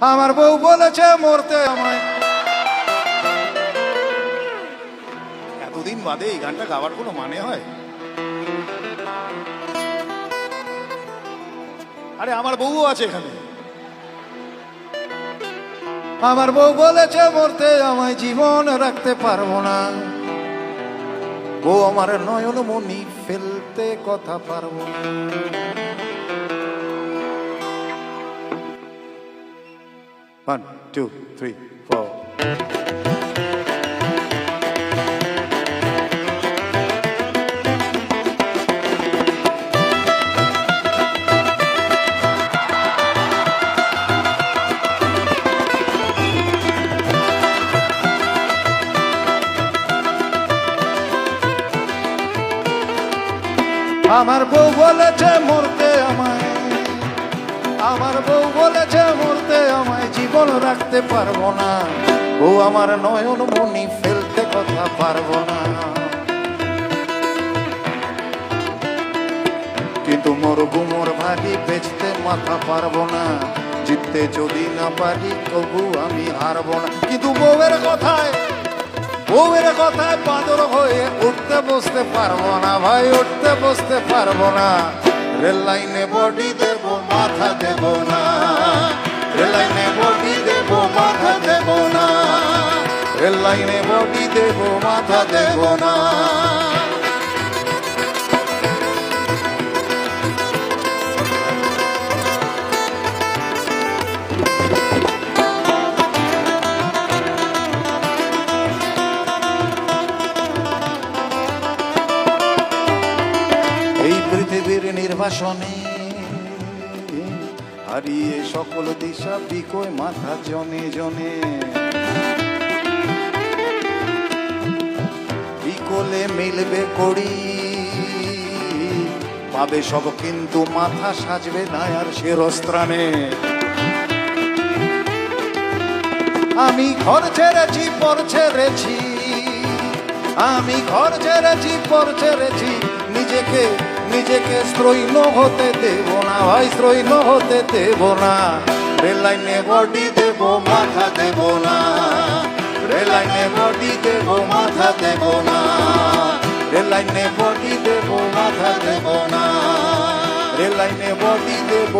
আমার বউ বলেছে মরতে আমায়। এতদিন বাদে এই গানটা গাওয়ার কোনো মানে হয়? আরে আমার বউও আছে এখানে। আমার বউ বলেছে মরতে আমায় জীবন রাখতে পারব না। ও আমার নয়ন মনি ফেলতে কথা পারব না। ওয়ান টু থ্রি ফোর আমার বউ বলেছে মরতে আমায় আমার বউ বলেছে, মরতে আমায় জীবন রাখতে পারব না। ও আমার নয়ন মনি ফেলতে কথা পারব না। কিন্তু মোর গুমোর ভাগি বেচতে মাথা পারব না। জিততে যদি না পারি, তবু আমি হারবো না। কিন্তু বউয়ের কথায় বউয়ের কথায় বাঁদর হয়ে উঠতে বসতে পারব না, ভাই, উঠতে বসতে পারব না। রেল লাইনে বডি মাথা দেব না। রেল লাইনে বডি দেব, মাথা দেব না। রেল লাইনে বডি দেব, মাথা দেব না। এই নির্বাসনে হারিয়ে সকল দিশা বিকয় মাথা জনে জনে। বিকলে মিলবে করি, পাবে সব কিন্তু মাথা সাজবে না আর সে রস্ত্রানে আমি ঘর ছেড়েছি, পর ছেড়েছি, আমি ঘর ছেড়েছি, পর ছেড়েছি, নিজেকে নিজেকে স্ত্রৈন হতে দেব না, ভাই স্ত্রৈন হতে দেব না। রেল লাইনে বডি দেব, মাথা দেব না। রেল লাইনে বডি দেব, মাথা দেব না। রেল লাইনে বডি দেব, মাথা দেব না। রেল লাইনে বডি দেব